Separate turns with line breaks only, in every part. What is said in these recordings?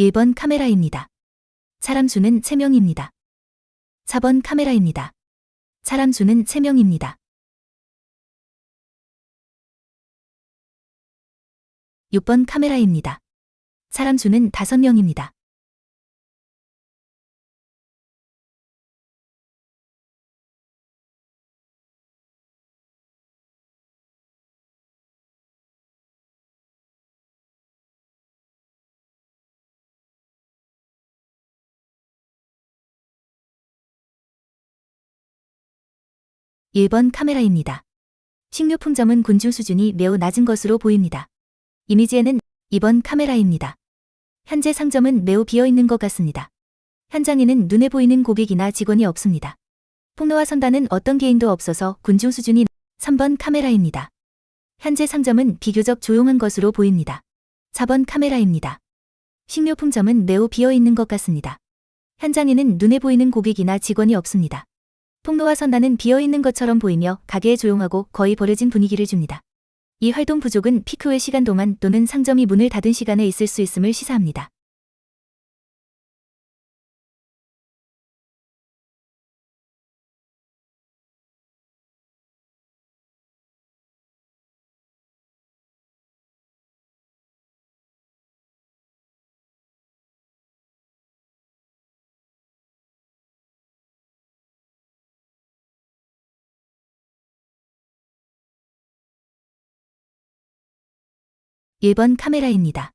1번 카메라입니다. 사람 수는 3명입니다. 4번 카메라입니다. 사람 수는 3명입니다. 6번 카메라입니다. 사람 수는 5명입니다. 1번 카메라입니다. 식료품점은 군중 수준이 매우 낮은 것으로 보입니다. 이미지에는 2번 카메라입니다. 현재 상점은 매우 비어 있는 것 같습니다. 현장에는 눈에 보이는 고객이나 직원이 없습니다. 폭로와 선단은 어떤 개인도 없어서 군중 수준이 3번 카메라입니다. 현재 상점은 비교적 조용한 것으로 보입니다. 4번 카메라입니다. 식료품점은 매우 비어 있는 것 같습니다. 현장에는 눈에 보이는 고객이나 직원이 없습니다. 통로와 선단은 비어있는 것처럼 보이며 가게에 조용하고 거의 버려진 분위기를 줍니다. 이 활동 부족은 피크 의 시간 동안 또는 상점이 문을 닫은 시간에 있을 수 있음을 시사합니다. 일번 카메라입니다.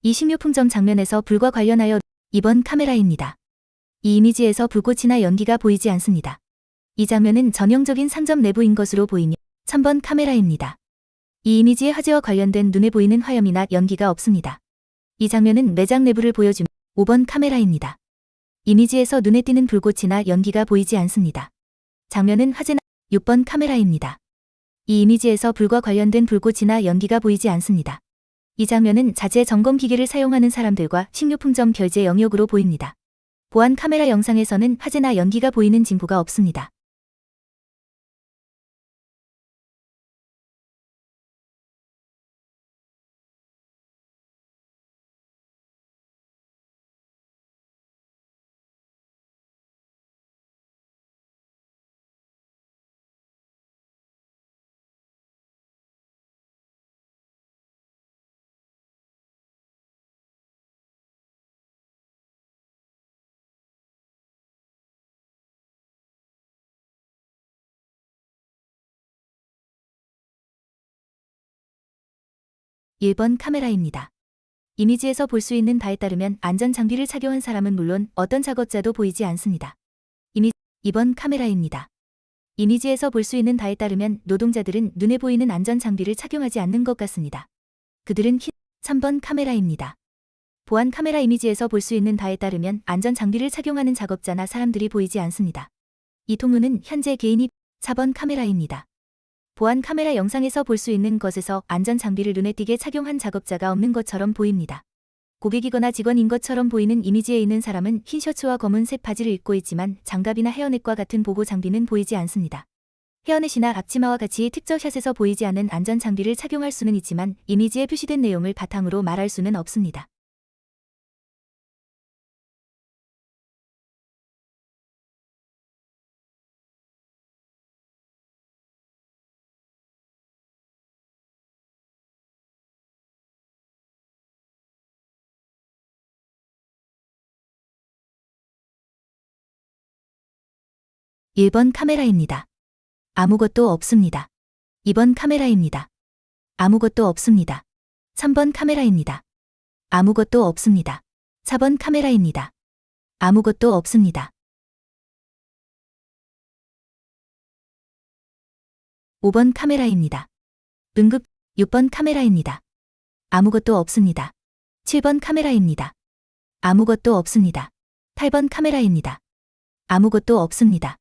이 식료품점 장면에서 불과 관련하여 2번 카메라입니다. 이 이미지에서 불꽃이나 연기가 보이지 않습니다. 이 장면은 전형적인 상점 내부인 것으로 보이며 3번 카메라입니다. 이 이미지의 화재와 관련된 눈에 보이는 화염이나 연기가 없습니다. 이 장면은 매장 내부를 보여주며 5번 카메라입니다. 이미지에서 눈에 띄는 불꽃이나 연기가 보이지 않습니다. 장면은 화재나 6번 카메라입니다. 이 이미지에서 불과 관련된 불꽃이나 연기가 보이지 않습니다. 이 장면은 자재 점검 기계를 사용하는 사람들과 식료품점 결제 영역으로 보입니다. 보안 카메라 영상에서는 화재나 연기가 보이는 징후가 없습니다. 일번 카메라입니다. 이미지에서 볼 수 있는 바에 따르면 안전 장비를 착용한 사람은 물론 어떤 작업자도 보이지 않습니다. 이미 2번 카메라입니다. 이미지에서 볼 수 있는 바에 따르면 노동자들은 눈에 보이는 안전 장비를 착용하지 않는 것 같습니다. 그들은 흰 3번 카메라입니다. 보안 카메라 이미지에서 볼 수 있는 바에 따르면 안전 장비를 착용하는 작업자나 사람들이 보이지 않습니다. 이 통로는 현재 개인이 4번 카메라입니다. 보안 카메라 영상에서 볼 수 있는 것에서 안전 장비를 눈에 띄게 착용한 작업자가 없는 것처럼 보입니다. 고객이거나 직원인 것처럼 보이는 이미지에 있는 사람은 흰 셔츠와 검은색 바지를 입고 있지만 장갑이나 헤어넷과 같은 보호 장비는 보이지 않습니다. 헤어넷이나 앞치마와 같이 특정샷에서 보이지 않는 안전 장비를 착용할 수는 있지만 이미지에 표시된 내용을 바탕으로 말할 수는 없습니다. 일번 카메라입니다. 아무것도 없습니다. 2번 카메라입니다. 아무것도 없습니다. 3번 카메라입니다. 아무것도 없습니다. 4번 카메라입니다. 아무것도 없습니다. 5번 카메라입니다. 응급 6번 카메라입니다. 아무것도 없습니다. 7번 카메라입니다. 아무것도 없습니다. 8번 카메라입니다. 아무것도 없습니다.